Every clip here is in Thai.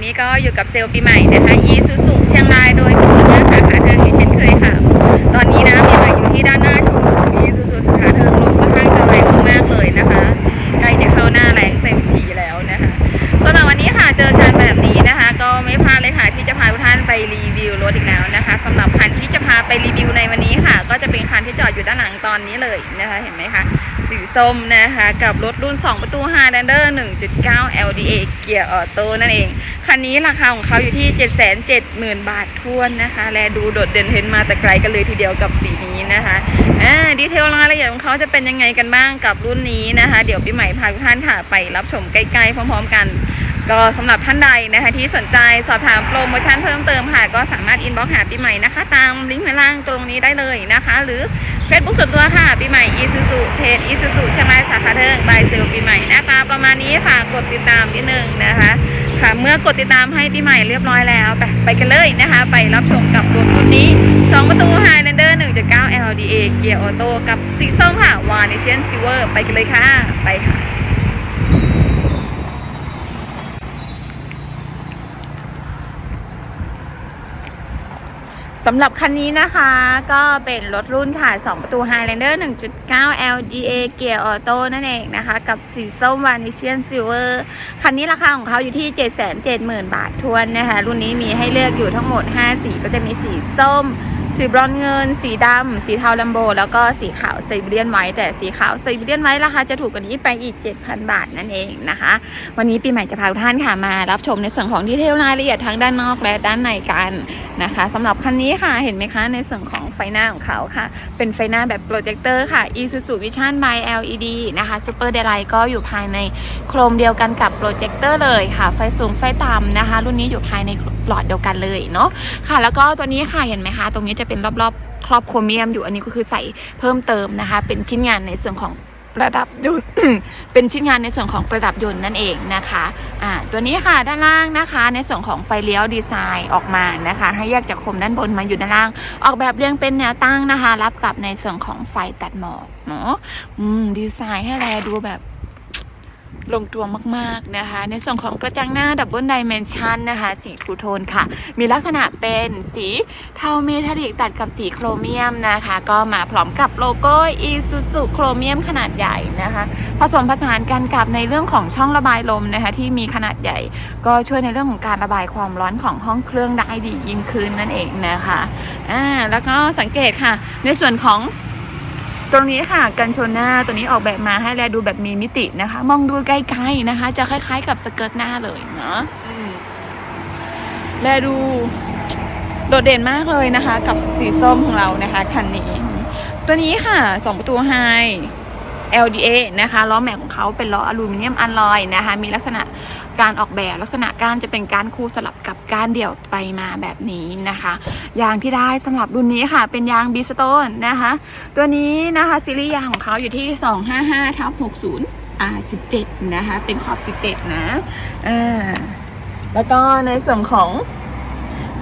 วันนี้ก็อยู่กับเซลล์ปีใหม่นะคะยีซูซูเชียงรายโดยคุณเลือสาขาเทิงอีกเช่นเคยค่ะ ตอนนี้นะปีใหม่อยู่ที่ด้านหน้าโชว์รูมยีซูซูสาขาเทิงลมค่อนข้างจะแรงมากเลยนะคะใกล้จะเข้าหน้าแรงเต็มทีแล้วนะคะสำหรับวันนี้ค่ะเจอกันแบบนี้นะคะ ก็ไม่พลาดเลยค่ะที่จะพาทุกท่านไปรีวิวรถอีกแล้วนะคะสำหรับคันที่จะพาไปรีวิวในวันนี้ค่ะ ก็จะเป็นคันที่จอดอยู่ด้านหลังตอนนี้เลยนะคะ เห็นไหมคะสีส้มนะคะ กับรถรุ่น 2 ประตู Highlander 1.9 LDA เกียร์ออโต้นั่นเอง คันนี้ราคาของเขาอยู่ที่ 770,000 บาททวนนะคะ และดูโดดเด่นเห็นมาแต่ไกลกันเลยทีเดียวกับสีนี้นะคะอ่าดีเทลรายละเอียดของเขาจะเป็นยังไงกันบ้างกับรุ่นนี้นะคะ เดี๋ยวพี่ใหม่พาทุกท่านค่ะไปรับชมใกล้ๆพร้อมๆกัน ก็สำหรับท่านใดนะคะที่สนใจสอบถามโปรโมชั่นเพิ่มเติมค่ะ ก็สามารถอินบ็อกหาปีใหม่นะคะ ตามลิงก์ข้างล่างตรงนี้ได้เลยนะคะ หรือ Facebook ส่วนตัวค่ะปีใหม่อีซูซูเพจอีซูซูชียงรายสาขาเทิงบายเซลปีใหม่นะคะประมาณนี้ค่ะกดติดตามนิดนึงนะคะ ค่ะเมื่อกดติดตามให้ปีใหม่เรียบร้อยแล้ว ไปไปกันเลยนะคะ ไปรับชมกับรถรุ่นนี้ 2 ประตู Highlander 1.9 LDA เกียร์ออโต้กับสีส้มค่ะ w a n i s i a n Silver ไปกันเลยค่ะ ไปค่ะำหรับคันนี้นะคะก็เป็นรถรุ่นค่ะ 2 ประตู Highlander 1.9 LDA เกียร์ออโต้นั่นเองนะคะ กับสีส้มวานิเชียนซิลเวอร์คันนี้ราคาของเขาอยู่ที่ 770,000 บาททวนนะคะ รุ่นนี้มีให้เลือกอยู่ทั้งหมด 5 สีก็จะมีสีส้ม สีบรอนเงิน สีดำ สีเทาลัมโบ แล้วก็สีขาวไซบีเรียนไว้แต่สีขาวไซบีเรียนไว้ราคาจะถูกกว่านี้ไปอีก 7,000 บาทนั่นเองนะคะ วันนี้ปีใหม่จะพาทุกท่านค่ะมารับชมในส่วนของดีเทลรายละเอียดทั้งด้านนอกและด้านในกันนะคะสำหรับคันนี้ค่ะเห็นไหมคะในส่วนของไฟหน้าของเขาค่ะ เป็นไฟหน้าแบบโปรเจคเตอร์ค่ะ Isuzu Vision by LED นะคะ Super Daylight ก็อยู่ภายในโครมเดียวกันกับโปรเจคเตอร์เลยค่ะ ไฟสูงไฟต่ำนะคะ รุ่นนี้อยู่ภายในหลอดเดียวกันเลยเนาะค่ะ แล้วก็ตัวนี้ค่ะเห็นไหมคะ ตรงนี้จะเป็นรอบๆ ครอบโครเมียมอยู่อันนี้ก็คือใส่เพิ่มเติมนะคะ เป็นชิ้นงานในส่วนของประดับยนต์เป็นชิ้นงานในส่วนของประดับยนต์นั่นเองนะคะอ่าตัวนี้ค่ะด้านล่างนะคะ ในส่วนของไฟเลี้ยวดีไซน์ออกมานะคะ ให้แยกจากคมด้านบนมาอยู่ด้านล่าง ออกแบบเรียงเป็นแนวตั้งนะคะ รับกับในส่วนของไฟตัดหมอกเนาะอืมดีไซน์ให้แลดูแบบ ลงตัวมากๆนะคะ ในส่วนของกระจังหน้าดับเบิลไดเมนชันนะคะสีทูโทนค่ะ มีลักษณะเป็นสีเทาเมทัลลิกตัดกับสีโครเมียมนะคะ ก็มาพร้อมกับโลโก้อีซูซูโครเมียมขนาดใหญ่นะคะ ผสมผสานกันกับในเรื่องของช่องระบายลมนะคะที่มีขนาดใหญ่ ก็ช่วยในเรื่องของการระบายความร้อนของห้องเครื่องได้ดียิ่งขึ้นนั่นเองนะคะอ่าแล้วก็สังเกตค่ะในส่วนของ ตรงนี้ค่ะกันชนหน้าตัวนี้ออกแบบมาให้แลดูแบบมีมิตินะคะ มองดูใกล้ๆนะคะ จะคล้ายๆกับสเกิร์ตหน้าเลยเนาะอืมแลดูโดดเด่นมากเลยนะคะ กับสีส้มของเรานะคะคันนี้ ตัวนี้ค่ะสองประตูไฮ LDA นะคะล้อแม็กของเขาเป็นล้ออลูมิเนียมอลลอยนะคะมีลักษณะการออกแบบลักษณะการจะเป็นการคู่สลับกับการเดี่ยวไปมาแบบนี้นะคะ ยางที่ได้สำหรับรุ่นนี้ค่ะ เป็นยางบีสโตนนะคะ ตัวนี้นะคะซีรีส์ยางของเขาอยู่ที่ 255ทับ60อ่า17 นะคะ เป็นขอบ 17 นะอ่าแล้วก็ในส่วนของ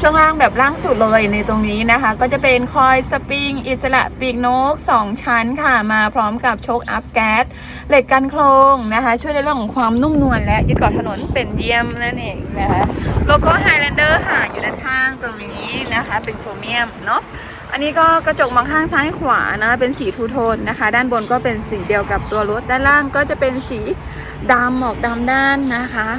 ช่วงล่างแบบล่างสุดเลยในตรงนี้นะคะ ก็จะเป็นคอยสปริง อิสระปีกนก 2 ชั้นค่ะ มาพร้อมกับโชคอัพแก๊สเหล็กกันโครงนะคะ ช่วยในเรื่องของความนุ่มนวลและยึดเกาะถนนเป็นเยี่ยมนั่นเองนะคะโลโก้ไฮแลนเดอร์ค่ะอยู่ด้านข้างตรงนี้นะคะ เป็นโครเมียมเนาะอันนี้ก็กระจกมองข้างซ้ายขวานะเป็นสีทูโทนนะคะ ด้านบนก็เป็นสีเดียวกับตัวรถด้านล่างก็จะเป็นสีดำหมอกดำด้านนะคะ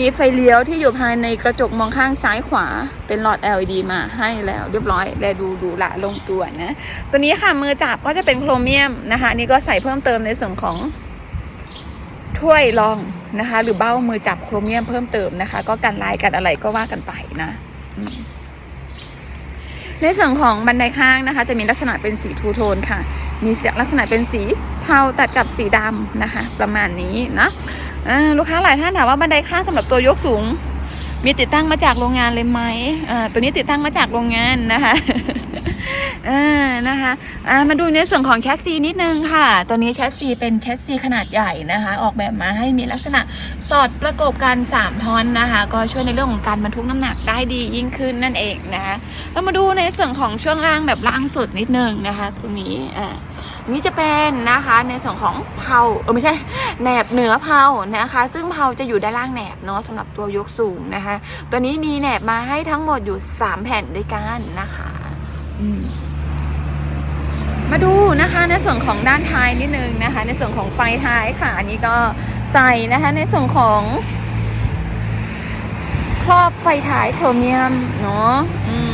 มีไฟเลี้ยวที่อยู่ภายในกระจกมองข้างซ้ายขวาเป็นหลอด LED มาให้แล้ว เรียบร้อยและดูดูละลงตัวนะ ตัวนี้ค่ะมือจับก็จะเป็นโครเมียมนะคะนี่ก็ใส่เพิ่มเติมในส่วนของถ้วยรองนะคะ หรือเบ้ามือจับโครเมียมเพิ่มเติมนะคะ ก็กันลายกันอะไรก็ว่ากันไปนะในส่วนของบันไดข้างนะคะ จะมีลักษณะเป็นสีทูโทนค่ะ มีเสียงลักษณะเป็นสีเทาตัดกับสีดำนะคะ ประมาณนี้นะ ลูกค้าหลายท่านถามว่าบันไดข้างสำหรับตัวยกสูง มีติดตั้งมาจากโรงงานเลยไหมตัวนี้ติดตั้งมาจากโรงงานนะคะนะคะมาดูในส่วนของแชสซีนิดนึงค่ะ ตัวนี้แชสซีเป็นแชสซีขนาดใหญ่นะคะ ออกแบบมาให้มีลักษณะสอดประกบกัน3ท่อนนะคะ ก็ช่วยในเรื่องของการบรรทุกน้ำหนักได้ดียิ่งขึ้นนั่นเองนะคะแล้วมาดูในส่วนของช่วงล่างแบบล่างสุดนิดนึงนะคะ ตรงนี้อ่า นี่จะเป็นนะคะในส่วนของเพลาเออไม่ใช่แหนบเหนือเพลานะคะ ซึ่งเพลาจะอยู่ด้านล่างแหนบเนาะสำหรับตัวยกสูงนะคะ ตัวนี้มีแหนบมาให้ทั้งหมดอยู่ 3 แผ่นด้วยกันนะคะอืมมาดูนะคะในส่วนของด้านท้ายนิดนึงนะคะ ในส่วนของไฟท้ายค่ะ อันนี้ก็ใส่นะคะในส่วนของครอบไฟท้ายโครเมียมเนาะอืม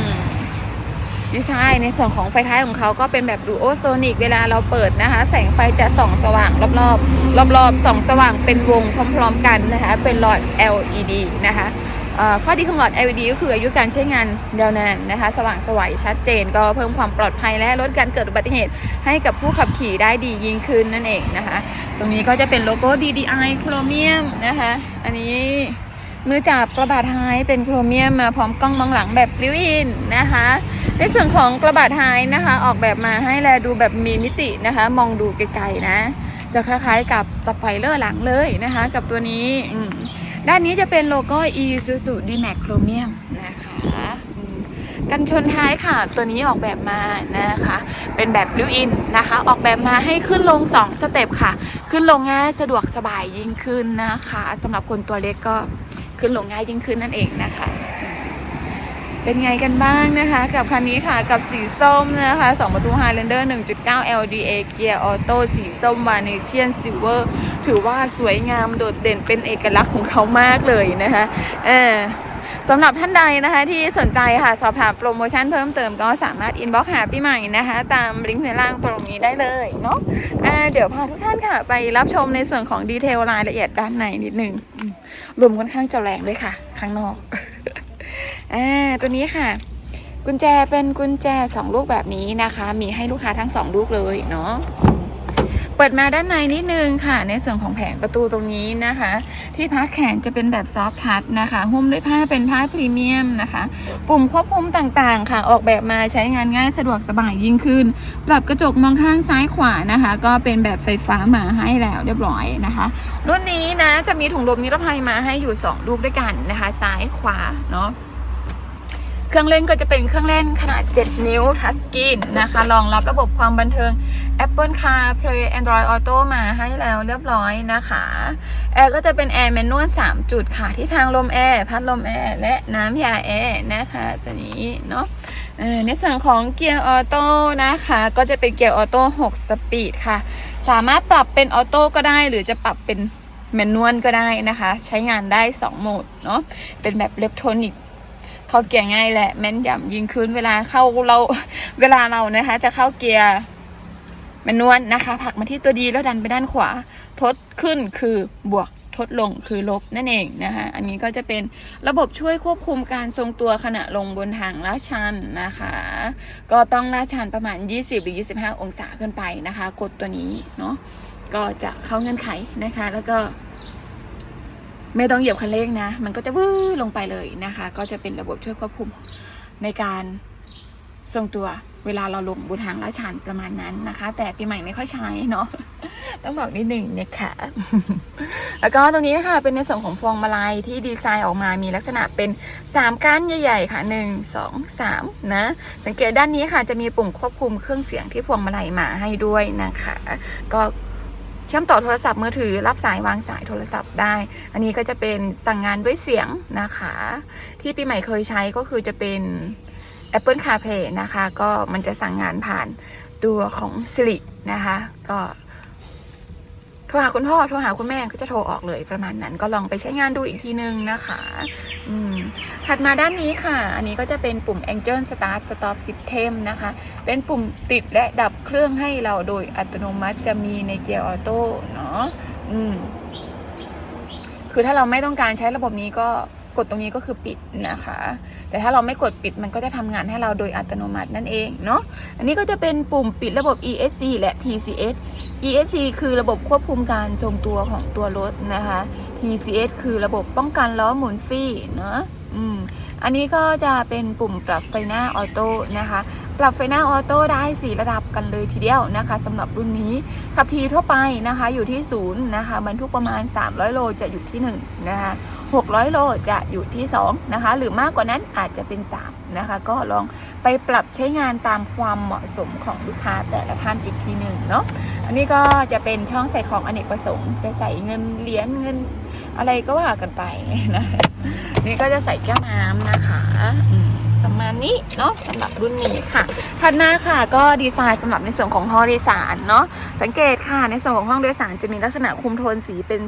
ดีไซน์ในส่วนของไฟท้ายของเขาก็เป็นแบบดูโอโซนิกเวลาเราเปิดนะคะ แสงไฟจะส่องสว่างรอบๆ รอบๆส่องสว่างเป็นวงพร้อมๆกันนะคะ เป็นหลอด LED นะคะข้อดีของหลอด LED ก็คืออายุการใช้งานยาวนานนะคะ สว่างสวัยชัดเจนก็เพิ่มความปลอดภัยและลดการเกิดอุบัติเหตุให้กับผู้ขับขี่ได้ดียิ่งขึ้นนั่นเองนะคะ ตรงนี้ก็จะเป็นโลโก้ DDI โครเมียมนะคะ อันนี้มือจับกระบะท้ายเป็นโครเมียมมาพร้อมกล้องมองหลังแบบริวอินนะคะ ในส่วนของกระบะท้ายนะคะ ออกแบบมาให้แลดูแบบมีมิตินะคะ มองดูไกลๆนะ จะคล้ายๆกับสไปเลอร์หลังเลยนะคะ กับตัวนี้ด้านนี้จะเป็นโลโก้ Isuzu D-Max Chromium นะคะกันชนท้ายค่ะ ตัวนี้ออกแบบมานะคะ เป็นแบบริ้วอินนะคะ ออกแบบมาให้ขึ้นลง 2 สเต็ปค่ะ ขึ้นลงง่ายสะดวกสบายยิ่งขึ้นนะคะสำหรับคนตัวเล็กก็ขึ้นลงง่ายยิ่งขึ้นนั่นเองนะคะ เป็นไงกันบ้างนะคะ กับคันนี้ค่ะกับสีส้มนะคะ 2 ประตู Highlander 1.9 LDA เกียร์ออโต้สีส้มวานิเชียนซิลเวอร์ถือว่าสวยงามโดดเด่นเป็นเอกลักษณ์ของเขามากเลยนะคะเออสำหรับท่านใดนะคะที่สนใจค่ะสอบถามโปรโมชั่นเพิ่มเติมก็สามารถอินบ็อกซ์หาพี่ใหม่นะคะ ตามลิงก์ในล่างตรงนี้ได้เลยเนาะอ่าเดี๋ยวพาทุกท่านค่ะ ไปรับชมในส่วนของดีเทลรายละเอียดด้านในนิดนึงอืมลมค่อนข้างจะแรงด้วยค่ะ ข้างนอก อ่าตัวนี้ค่ะ กุญแจเป็นกุญแจสองลูกแบบนี้นะคะ มีให้ลูกค้าทั้งสองลูกเลยเนาะเปิดมาด้านในนิดนึงค่ะ ในส่วนของแผงประตูตรงนี้นะคะ ที่พักแขนจะเป็นแบบซอฟท์ทัชนะคะ หุ้มด้วยผ้าเป็นผ้าพรีเมียมนะคะ ปุ่มควบคุมต่างๆ ค่ะ ออกแบบมาใช้งานง่ายสะดวกสบายยิ่งขึ้น ปรับกระจกมองข้างซ้ายขวานะคะ ก็เป็นแบบไฟฟ้ามาให้แล้วเรียบร้อยนะคะ รุ่นนี้นะจะมีถุงลมนิรภัยมาให้อยู่ 2 ลูกด้วยกันนะคะ ซ้ายขวาเนาะ เครื่องเล่นก็จะเป็นเครื่องเล่นขนาด 7 นิ้วทัชสกรีนนะคะรองรับระบบความบันเทิง Apple CarPlay Android Auto มาให้แล้วเรียบร้อยนะคะแอร์ก็จะเป็นแอร์แมนนวล3จุดค่ะ ที่ทางลมแอร์พัดลมแอร์และน้ำยาแอร์นะคะตัวนี้เนาะในส่วนของเกียร์ออโต้นะคะ ก็จะเป็นเกียร์ออโต้6สปีดค่ะ สามารถปรับเป็นออโต้ก็ได้ หรือจะปรับเป็นแมนนวลก็ได้นะคะ ใช้งานได้ 2 โหมดเนาะเป็นแบบเล็กทนิก เข้าเกียร์ง่ายแหละแม่นยำยิ่งขึ้นเวลาเข้าเราเวลาเรานะคะ จะเข้าเกียร์แมนนวลนะคะผลักมาที่ตัวดีแล้วดันไปด้านขวา ทดขึ้นคือบวกทดลงคือลบนั่นเองนะคะอันนี้ก็จะเป็นระบบช่วยควบคุมการทรงตัวขณะลงบนทางลาดชันนะคะ ก็ต้องลาดชันประมาณ 20 หรือ 25 องศาขึ้นไปนะคะ กดตัวนี้เนาะก็จะเข้าเงื่อนไขนะคะ แล้วก็ ไม่ต้องเหยียบคันเร่งนะ มันก็จะวื้อลงไปเลยนะคะ ก็จะเป็นระบบช่วยควบคุมในการทรงตัวเวลาเราลงบนทางลาดชันประมาณนั้นนะคะ แต่ปีใหม่ไม่ค่อยใช้เนาะต้องบอกนิดหนึ่งนะคะแล้วก็ตรงนี้นะคะเป็นในส่วนของพวงมาลัยที่ดีไซน์ออกมามีลักษณะเป็น 3ก้านใหญ่ ๆ ค่ะ 1 2 3 นะ สังเกตด้านนี้ค่ะจะมีปุ่มควบคุมเครื่องเสียงที่พวงมาลัยมาให้ด้วยนะคะ ก็ ชื่อมต่อโทรศัพท์มือถือ รับสายวางสายโทรศัพท์ได้ อันนี้ก็จะเป็นสั่งงานด้วยเสียงนะคะ ที่ปีใหม่เคยใช้ก็คือจะเป็น Apple CarPlay นะคะ ก็มันจะสั่งงานผ่านตัวของ Siri นะคะ ก็ โทรหาคุณพ่อโทรหาคุณแม่ก็จะโทรออกเลยประมาณนั้นก็ลองไปใช้งานดูอีกทีนึงนะคะอืมถัดมาด้านนี้ค่ะ อันนี้ก็จะเป็นปุ่ม Angel Start Stop System นะคะ เป็นปุ่มติดและดับเครื่องให้เราโดยอัตโนมัติจะมีในเกียร์ออโต้เนาะอืมคือถ้าเราไม่ต้องการใช้ระบบนี้ก็ กดตรงนี้ก็คือปิดนะคะ แต่ถ้าเราไม่กดปิดมันก็จะทำงานให้เราโดยอัตโนมัตินั่นเองเนาะอันนี้ก็จะเป็นปุ่มปิดระบบ ESC และ TCS ESC คือระบบควบคุมการทรงตัวของตัวรถนะคะ TCS คือระบบป้องกันล้อหมุนฟรีเนาะอืมอันนี้ก็จะเป็นปุ่มปรับไฟหน้าออโต้นะคะ ปรับไฟหน้าออโต้ได้ 4 ระดับกันเลยทีเดียวนะคะสำหรับรุ่นนี้ขับทีทั่วไปนะคะอยู่ที่0นะคะบรรทุกประมาณ 300 โลจะอยู่ที่1นะคะ600 โลจะอยู่ที่2นะคะหรือมากกว่านั้นอาจจะเป็น 3 นะคะ ก็ลองไปปรับใช้งานตามความเหมาะสมของลูกค้าแต่ละท่านอีกทีหนึ่งเนาะอันนี้ก็จะเป็นช่องใส่ของอเนกประสงค์ จะใส่เงินเหรียญเงินอะไรก็ว่ากันไปนะนี่ก็จะใส่แก้วน้ำนะคะ ประมาณนี้เนาะสำหรับรุ่นนี้ค่ะถัดมาค่ะก็ดีไซน์สำหรับในส่วนของห้องโดยสารเนาะสังเกตค่ะในส่วนของห้องโดยสารจะมีลักษณะคุมโทนสีเป็น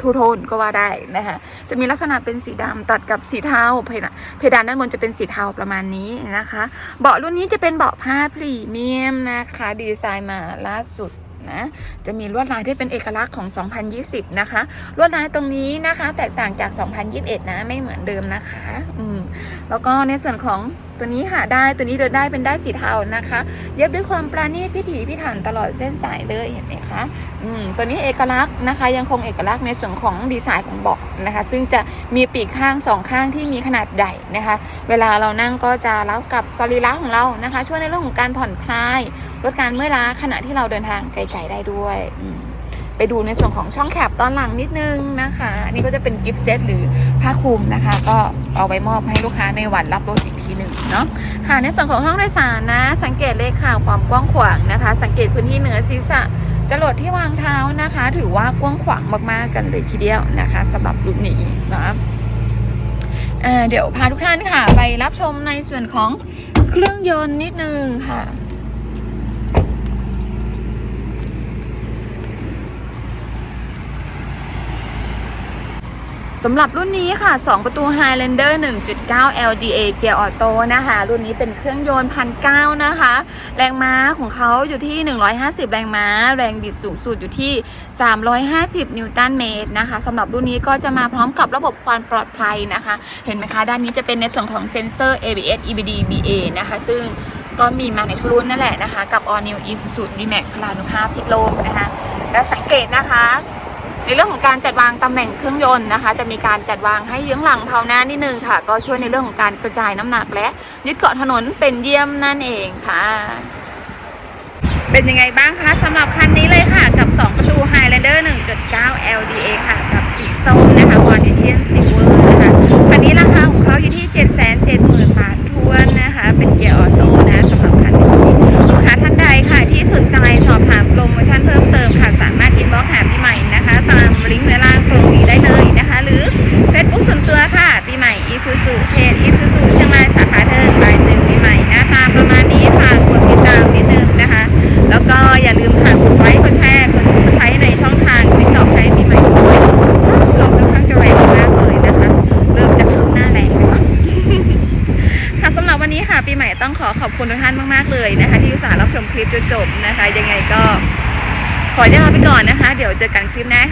ทูโทนก็ว่าได้นะคะจะมีลักษณะเป็นสีดำตัดกับสีเทาเพดานเพดานด้านบนจะเป็นสีเทาประมาณนี้นะคะ เบาะรุ่นนี้จะเป็นเบาะผ้าพรีเมียมนะคะ ดีไซน์มาล่าสุดนะจะมีลวดลายที่เป็นเอกลักษณ์ของ 2020 นะคะ ลวดลายตรงนี้นะคะ แตกต่างจาก 2021 นะ ไม่เหมือนเดิมนะคะ อืม แล้วก็ในส่วนของตัวนี้หาได้ตัวนี้เดินได้เป็นได้สีเทานะคะ เย็บด้วยความประณีตพิถีพิถันตลอดเส้นสายเลยเห็นไหมคะอืมตัวนี้เอกลักษณ์นะคะ ยังคงเอกลักษณ์ในส่วนของดีไซน์ของเบาะนะคะ ซึ่งจะมีปีกข้างสองข้างที่มีขนาดใหญ่นะคะ เวลาเรานั่งก็จะรับกับสรีระของเรานะคะ ช่วยในเรื่องของการผ่อนคลายลดการเมื่อยล้าขณะที่เราเดินทางไกลๆได้ด้วยอืม ไปดูในส่วนของช่องแคปตอนหลังนิดนึงนะคะอันนี้ก็จะเป็นกิฟต์เซตหรือผ้าคลุมนะคะ ก็เอาไว้มอบให้ลูกค้าในวันรับรถอีกทีหนึ่งเนาะค่ะในส่วนของห้องโดยสารนะ สังเกตเลยค่ะความกว้างขวางนะคะ สังเกตพื้นที่เหนือศีรษะจรดที่วางเท้านะคะ ถือว่ากว้างขวางมากๆกันเลยทีเดียวนะคะสำหรับรุ่นนี้นะเดี๋ยวพาทุกท่านค่ะ ไปรับชมในส่วนของเครื่องยนต์นิดนึงค่ะ สำหรับรุ่นนี้ค่ะ 2 ประตู Highlander 1.9 LDA เกียร์ออโต้นะคะ รุ่นนี้เป็นเครื่องยนต์พันเนะคะ แรงม้าของเขาอยู่ที่ 150 แรงม้า แรงบิดสูงสุดอยู่ที่ 350 นิวตันเมตรนะคะสำหรับรุ่นนี้ก็จะมาพร้อมกับระบบความปลอดภัยนะคะ เห็นไหมคะ ด้านนี้จะเป็นในส่วนของเซ็นเซอร์ ABS EBD BA นะคะ ซึ่งก็มีมาในทุกรุ่นนั่นแหละนะคะ กับ All New Isuzu D-Max พลานุภาพพลิกโลนะคะ และสังเกตนะคะ ในเรื่องของการจัดวางตำแหน่งเครื่องยนต์นะคะ จะมีการจัดวางให้เยื้องหลังเผาหน้านิดนึงค่ะ ก็ช่วยในเรื่องของการกระจายน้ำหนักและยึดเกาะถนนเป็นเยี่ยมนั่นเองค่ะ เป็นยังไงบ้างคะสำหรับคันนี้เลยค่ะกับ 2 จอกันคลิปหน้าค่ะ